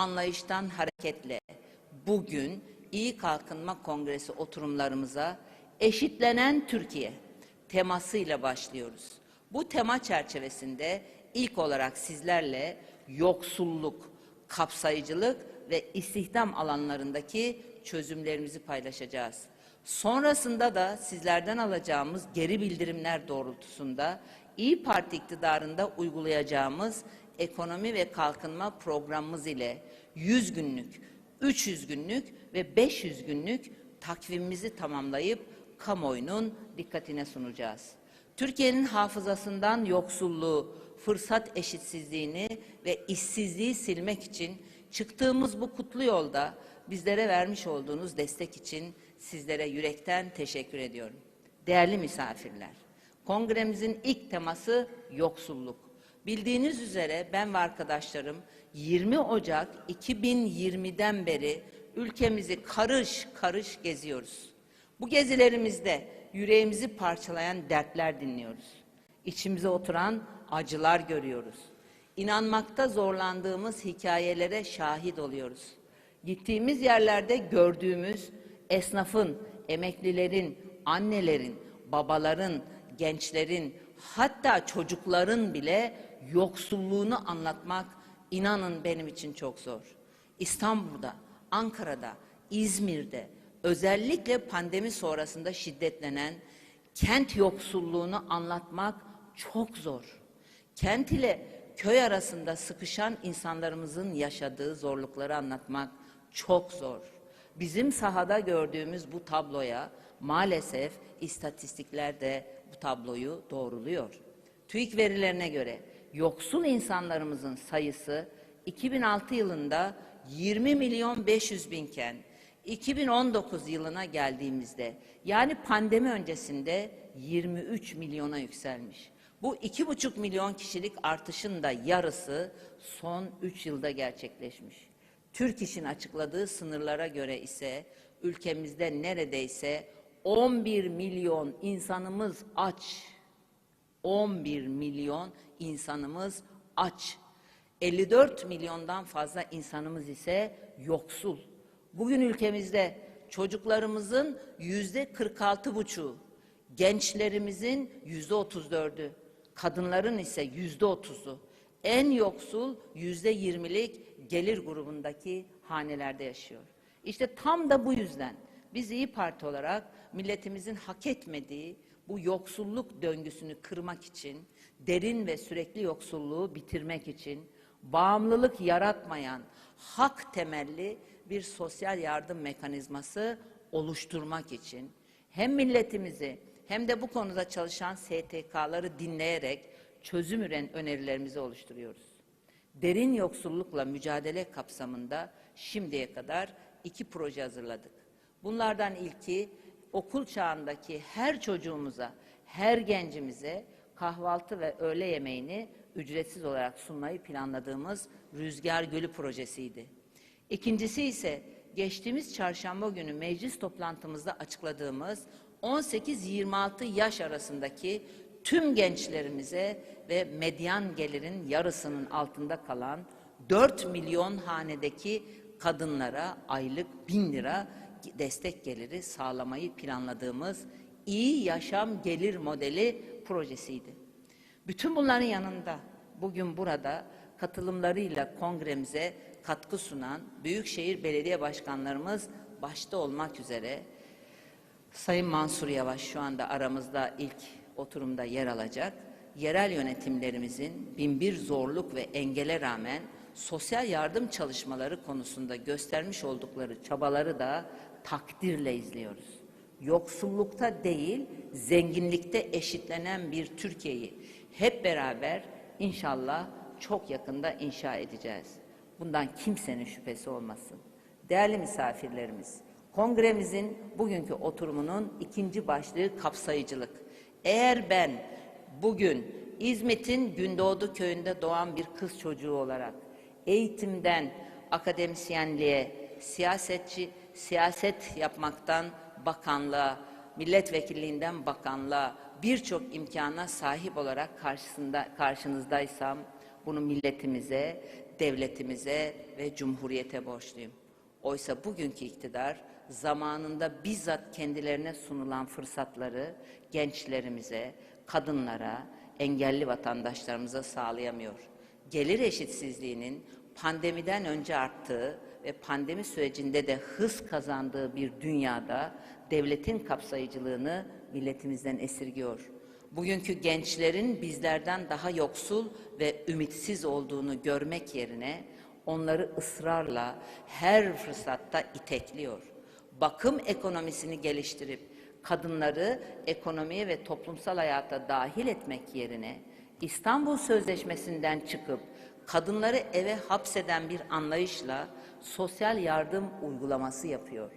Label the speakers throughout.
Speaker 1: anlayıştan hareketle bugün İyi Kalkınma Kongresi oturumlarımıza eşitlenen Türkiye temasıyla başlıyoruz. Bu tema çerçevesinde ilk olarak sizlerle yoksulluk, kapsayıcılık ve istihdam alanlarındaki çözümlerimizi paylaşacağız. Sonrasında da sizlerden alacağımız geri bildirimler doğrultusunda İyi Parti iktidarında uygulayacağımız ekonomi ve kalkınma programımız ile 100 günlük, 300 günlük ve 500 günlük takvimimizi tamamlayıp kamuoyunun dikkatine sunacağız. Türkiye'nin hafızasından yoksulluğu, fırsat eşitsizliğini ve işsizliği silmek için çıktığımız bu kutlu yolda bizlere vermiş olduğunuz destek için sizlere yürekten teşekkür ediyorum. Değerli misafirler, kongremizin ilk teması yoksulluk. Bildiğiniz üzere ben ve arkadaşlarım 20 Ocak 2020'den beri ülkemizi karış karış geziyoruz. Bu gezilerimizde yüreğimizi parçalayan dertler dinliyoruz. İçimize oturan acılar görüyoruz. İnanmakta zorlandığımız hikayelere şahit oluyoruz. Gittiğimiz yerlerde gördüğümüz esnafın, emeklilerin, annelerin, babaların, gençlerin, hatta çocukların bile yoksulluğunu anlatmak inanın benim için çok zor. İstanbul'da, Ankara'da, İzmir'de özellikle pandemi sonrasında şiddetlenen kent yoksulluğunu anlatmak çok zor. Kent ile köy arasında sıkışan insanlarımızın yaşadığı zorlukları anlatmak çok zor. Bizim sahada gördüğümüz bu tabloya maalesef istatistikler de bu tabloyu doğruluyor. TÜİK verilerine göre yoksul insanlarımızın sayısı 2006 yılında 20 milyon 500 binken 2019 yılına geldiğimizde yani pandemi öncesinde 23 milyona yükselmiş. Bu iki buçuk milyon kişilik artışın da yarısı son üç yılda gerçekleşmiş. Türk İş'in açıkladığı sınırlara göre ise ülkemizde neredeyse 11 milyon insanımız aç. 11 milyon insanımız aç. 54 milyondan fazla insanımız ise yoksul. Bugün ülkemizde çocuklarımızın yüzde 46 buçuğu, gençlerimizin yüzde 34'ü, kadınların ise yüzde 30'u, en yoksul yüzde 20'lik gelir grubundaki hanelerde yaşıyor. İşte tam da bu yüzden biz İyi Parti olarak milletimizin hak etmediği bu yoksulluk döngüsünü kırmak için, derin ve sürekli yoksulluğu bitirmek için, bağımlılık yaratmayan, hak temelli bir sosyal yardım mekanizması oluşturmak için hem milletimizi hem de bu konuda çalışan STK'ları dinleyerek çözüm üren önerilerimizi oluşturuyoruz. Derin yoksullukla mücadele kapsamında şimdiye kadar iki proje hazırladık. Bunlardan ilki okul çağındaki her çocuğumuza, her gencimize kahvaltı ve öğle yemeğini ücretsiz olarak sunmayı planladığımız Rüzgar Gölü projesiydi. İkincisi ise geçtiğimiz çarşamba günü meclis toplantımızda açıkladığımız 18-26 yaş arasındaki tüm gençlerimize ve medyan gelirin yarısının altında kalan 4 milyon hanedeki kadınlara aylık 1000 lira destek geliri sağlamayı planladığımız iyi yaşam gelir modeli projesiydi. Bütün bunların yanında bugün burada katılımlarıyla kongremize katkı sunan Büyükşehir Belediye Başkanlarımız başta olmak üzere Sayın Mansur Yavaş şu anda aramızda ilk oturumda yer alacak. Yerel yönetimlerimizin binbir zorluk ve engele rağmen sosyal yardım çalışmaları konusunda göstermiş oldukları çabaları da takdirle izliyoruz. Yoksullukta değil, zenginlikte eşitlenen bir Türkiye'yi hep beraber inşallah çok yakında inşa edeceğiz. Bundan kimsenin şüphesi olmasın. Değerli misafirlerimiz, kongremizin bugünkü oturumunun ikinci başlığı kapsayıcılık. Eğer ben bugün İzmit'in Gündoğdu köyünde doğan bir kız çocuğu olarak eğitimden akademisyenliğe, siyasetçi siyaset yapmaktan bakanlığa, milletvekilliğinden bakanlığa birçok imkana sahip olarak karşısında karşınızdaysam bunu milletimize, devletimize ve cumhuriyete borçluyum. Oysa bugünkü iktidar zamanında bizzat kendilerine sunulan fırsatları gençlerimize, kadınlara, engelli vatandaşlarımıza sağlayamıyor. Gelir eşitsizliğinin pandemiden önce arttığı ve pandemi sürecinde de hız kazandığı bir dünyada devletin kapsayıcılığını milletimizden esirgiyor. Bugünkü gençlerin bizlerden daha yoksul ve ümitsiz olduğunu görmek yerine onları ısrarla her fırsatta itekliyor. Bakım ekonomisini geliştirip kadınları ekonomiye ve toplumsal hayata dahil etmek yerine İstanbul Sözleşmesi'nden çıkıp kadınları eve hapseden bir anlayışla sosyal yardım uygulaması yapıyor.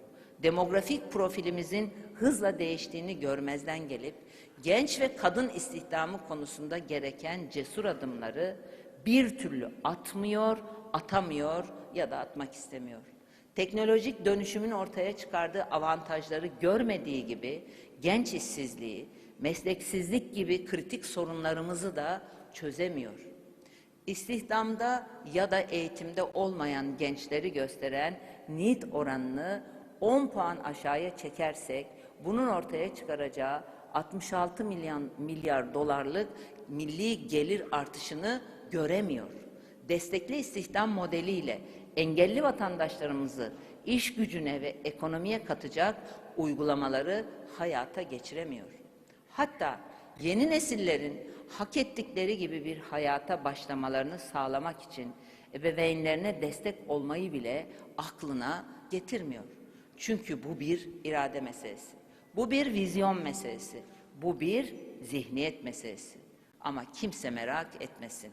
Speaker 1: Demografik profilimizin hızla değiştiğini görmezden gelip genç ve kadın istihdamı konusunda gereken cesur adımları bir türlü atmıyor, atamıyor ya da atmak istemiyor. Teknolojik dönüşümün ortaya çıkardığı avantajları görmediği gibi genç işsizliği, mesleksizlik gibi kritik sorunlarımızı da çözemiyor. İstihdamda ya da eğitimde olmayan gençleri gösteren NEET oranını 10 puan aşağıya çekersek bunun ortaya çıkaracağı 66 milyar, milyar dolarlık milli gelir artışını göremiyor. Destekli istihdam modeliyle engelli vatandaşlarımızı iş gücüne ve ekonomiye katacak uygulamaları hayata geçiremiyor. Hatta yeni nesillerin hak ettikleri gibi bir hayata başlamalarını sağlamak için ebeveynlerine destek olmayı bile aklına getirmiyor. Çünkü bu bir irade meselesi. Bu bir vizyon meselesi. Bu bir zihniyet meselesi. Ama kimse merak etmesin.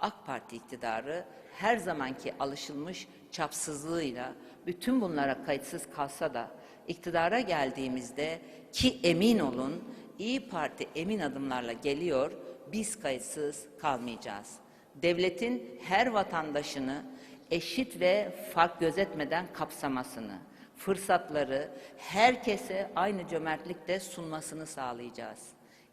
Speaker 1: AK Parti iktidarı her zamanki alışılmış çapsızlığıyla bütün bunlara kayıtsız kalsa da iktidara geldiğimizde ki emin olun İyi Parti emin adımlarla geliyor, biz kayıtsız kalmayacağız. Devletin her vatandaşını eşit ve fark gözetmeden kapsamasını, fırsatları herkese aynı cömertlikte sunmasını sağlayacağız.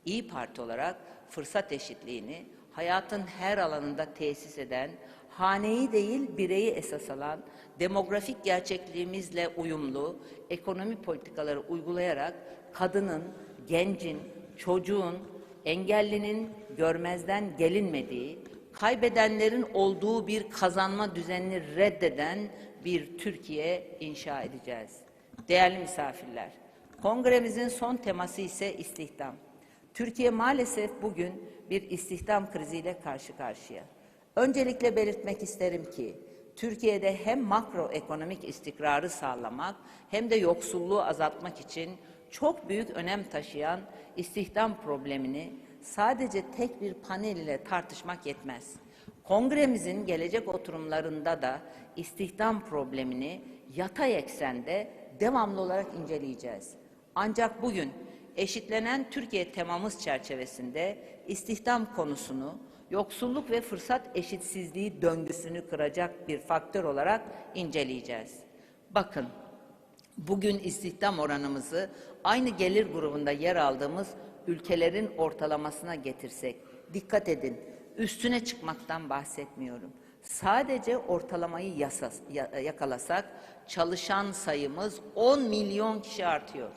Speaker 1: İyi Parti olarak fırsat eşitliğini hayatın her alanında tesis eden, haneyi değil bireyi esas alan, demografik gerçekliğimizle uyumlu ekonomi politikaları uygulayarak kadının, gencin, çocuğun, engellinin görmezden gelinmediği, kaybedenlerin olduğu bir kazanma düzenini reddeden bir Türkiye inşa edeceğiz. Değerli misafirler, kongremizin son teması ise istihdam. Türkiye maalesef bugün bir istihdam kriziyle karşı karşıya. Öncelikle belirtmek isterim ki Türkiye'de hem makroekonomik istikrarı sağlamak hem de yoksulluğu azaltmak için çok büyük önem taşıyan istihdam problemini sadece tek bir panel ile tartışmak yetmez. Kongremizin gelecek oturumlarında da istihdam problemini yatay eksende devamlı olarak inceleyeceğiz. Ancak bugün eşitlenen Türkiye temamız çerçevesinde istihdam konusunu yoksulluk ve fırsat eşitsizliği döngüsünü kıracak bir faktör olarak inceleyeceğiz. Bakın, bugün istihdam oranımızı aynı gelir grubunda yer aldığımız ülkelerin ortalamasına getirsek, dikkat edin, üstüne çıkmaktan bahsetmiyorum. Sadece ortalamayı yasas, yakalasak çalışan sayımız 10 milyon kişi artıyor.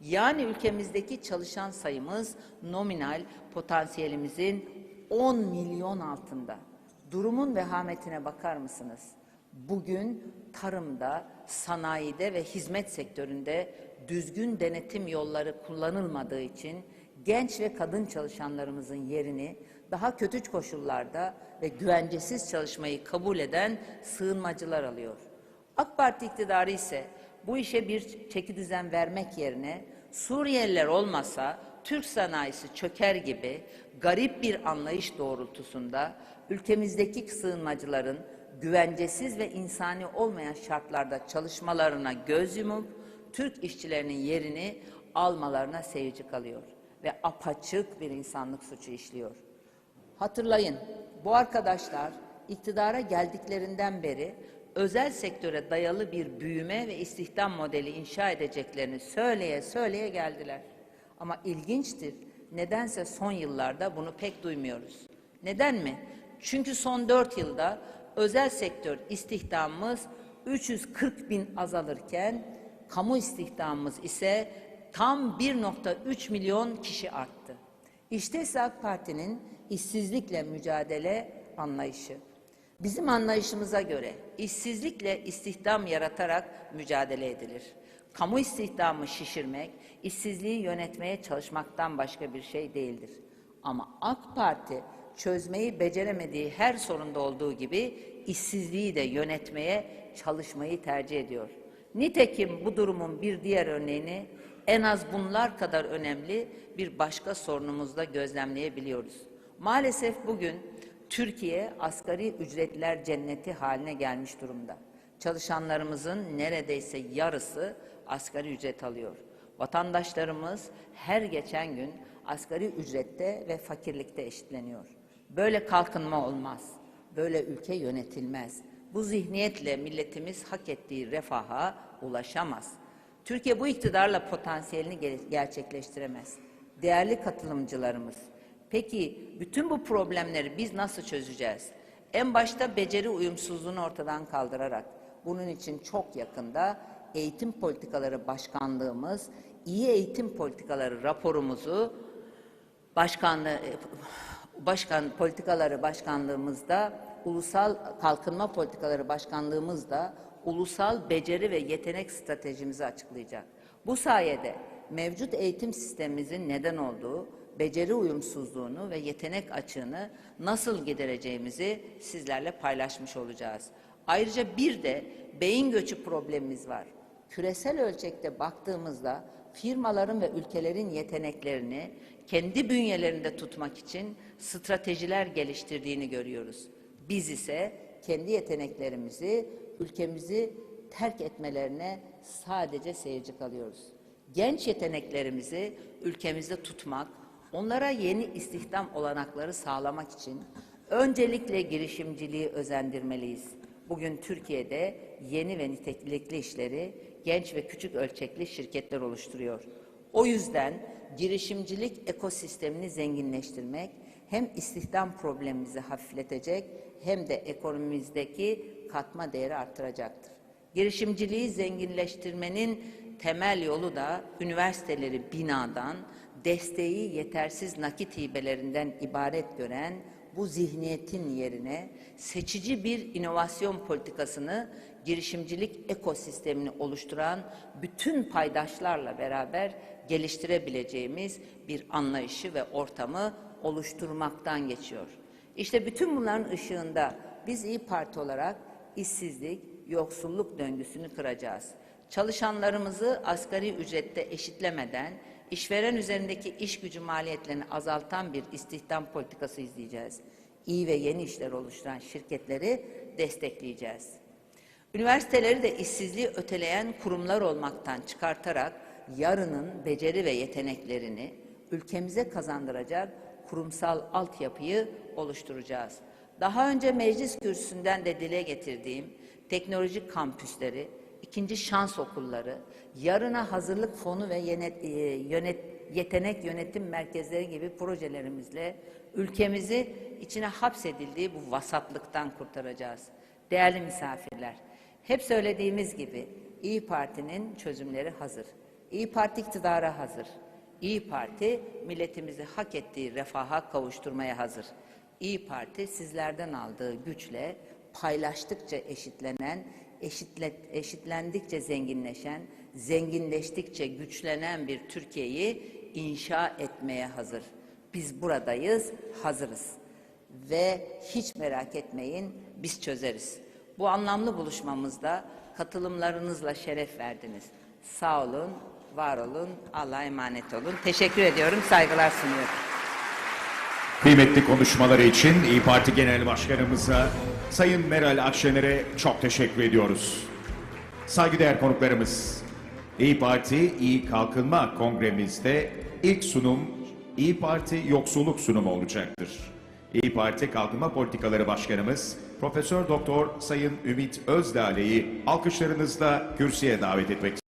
Speaker 1: Yani ülkemizdeki çalışan sayımız nominal potansiyelimizin 10 milyon altında. Durumun vehametine bakar mısınız? Bugün tarımda, sanayide ve hizmet sektöründe düzgün denetim yolları kullanılmadığı için genç ve kadın çalışanlarımızın yerini daha kötü koşullarda ve güvencesiz çalışmayı kabul eden sığınmacılar alıyor. AK Parti iktidarı ise bu işe bir çeki düzen vermek yerine Suriyeliler olmasa Türk sanayisi çöker gibi garip bir anlayış doğrultusunda ülkemizdeki sığınmacıların güvencesiz ve insani olmayan şartlarda çalışmalarına göz yumup Türk işçilerinin yerini almalarına seyirci kalıyor ve apaçık bir insanlık suçu işliyor. Hatırlayın, bu arkadaşlar iktidara geldiklerinden beri özel sektöre dayalı bir büyüme ve istihdam modeli inşa edeceklerini söyleye söyleye geldiler. Ama ilginçtir, nedense son yıllarda bunu pek duymuyoruz. Neden mi? Çünkü son dört yılda özel sektör istihdamımız 340 bin azalırken kamu istihdamımız ise tam 1.3 milyon kişi arttı. İşte ise AK Parti'nin işsizlikle mücadele anlayışı. Bizim anlayışımıza göre işsizlikle istihdam yaratarak mücadele edilir. Kamu istihdamı şişirmek, işsizliği yönetmeye çalışmaktan başka bir şey değildir. Ama AK Parti çözmeyi beceremediği her sorunda olduğu gibi işsizliği de yönetmeye çalışmayı tercih ediyor. Nitekim bu durumun bir diğer örneğini en az bunlar kadar önemli bir başka sorunumuzda gözlemleyebiliyoruz. Maalesef bugün Türkiye asgari ücretler cenneti haline gelmiş durumda. Çalışanlarımızın neredeyse yarısı asgari ücret alıyor. Vatandaşlarımız her geçen gün asgari ücrette ve fakirlikte eşitleniyor. Böyle kalkınma olmaz. Böyle ülke yönetilmez. Bu zihniyetle milletimiz hak ettiği refaha ulaşamaz. Türkiye bu iktidarla potansiyelini ge- gerçekleştiremez. Değerli katılımcılarımız, peki bütün bu problemleri biz nasıl çözeceğiz? En başta beceri uyumsuzluğunu ortadan kaldırarak, bunun için çok yakında Eğitim Politikaları Başkanlığımız, iyi eğitim politikaları raporumuzu başkanlığı başkan politikaları başkanlığımızda ulusal kalkınma politikaları başkanlığımızda ulusal beceri ve yetenek stratejimizi açıklayacak. Bu sayede mevcut eğitim sistemimizin neden olduğu beceri uyumsuzluğunu ve yetenek açığını nasıl gidereceğimizi sizlerle paylaşmış olacağız. Ayrıca bir de beyin göçü problemimiz var. Küresel ölçekte baktığımızda firmaların ve ülkelerin yeteneklerini kendi bünyelerinde tutmak için stratejiler geliştirdiğini görüyoruz. Biz ise kendi yeteneklerimizi, ülkemizi terk etmelerine sadece seyirci kalıyoruz. Genç yeteneklerimizi ülkemizde tutmak, onlara yeni istihdam olanakları sağlamak için öncelikle girişimciliği özendirmeliyiz. Bugün Türkiye'de yeni ve nitelikli işleri genç ve küçük ölçekli şirketler oluşturuyor. O yüzden girişimcilik ekosistemini zenginleştirmek hem istihdam problemimizi hafifletecek hem de ekonomimizdeki katma değeri artıracaktır. Girişimciliği zenginleştirmenin temel yolu da üniversiteleri binadan, desteği yetersiz nakit hibelerinden ibaret gören bu zihniyetin yerine seçici bir inovasyon politikasını girişimcilik ekosistemini oluşturan bütün paydaşlarla beraber geliştirebileceğimiz bir anlayışı ve ortamı oluşturmaktan geçiyor. İşte bütün bunların ışığında biz İyi Parti olarak işsizlik, yoksulluk döngüsünü kıracağız. Çalışanlarımızı asgari ücrette eşitlemeden işveren üzerindeki iş gücü maliyetlerini azaltan bir istihdam politikası izleyeceğiz. İyi ve yeni işler oluşturan şirketleri destekleyeceğiz. Üniversiteleri de işsizliği öteleyen kurumlar olmaktan çıkartarak yarının beceri ve yeteneklerini ülkemize kazandıracak kurumsal altyapıyı oluşturacağız. Daha önce meclis kürsüsünden de dile getirdiğim teknolojik kampüsleri, ikinci şans okulları, yarına hazırlık fonu ve yenet, e, yönet, yetenek yönetim merkezleri gibi projelerimizle ülkemizi içine hapsedildiği bu vasatlıktan kurtaracağız. Değerli misafirler, hep söylediğimiz gibi İyi Parti'nin çözümleri hazır. İyi Parti iktidara hazır. İyi Parti milletimizi hak ettiği refaha kavuşturmaya hazır. İyi Parti sizlerden aldığı güçle paylaştıkça eşitlenen, eşitle, eşitlendikçe zenginleşen, zenginleştikçe güçlenen bir Türkiye'yi inşa etmeye hazır. Biz buradayız, hazırız. Ve hiç merak etmeyin, biz çözeriz. Bu anlamlı buluşmamızda katılımlarınızla şeref verdiniz. Sağ olun, var olun, Allah'a emanet olun. Teşekkür ediyorum, saygılar sunuyorum.
Speaker 2: Kıymetli konuşmaları için İyi Parti Genel Başkanımıza Sayın Meral Akşener'e çok teşekkür ediyoruz. Saygıdeğer konuklarımız, İyi Parti İyi Kalkınma Kongremizde ilk sunum İyi Parti Yoksulluk sunumu olacaktır. İyi Parti Kalkınma Politikaları Başkanımız Profesör Doktor Sayın Ümit Özdağ'ı alkışlarınızla kürsüye davet etmek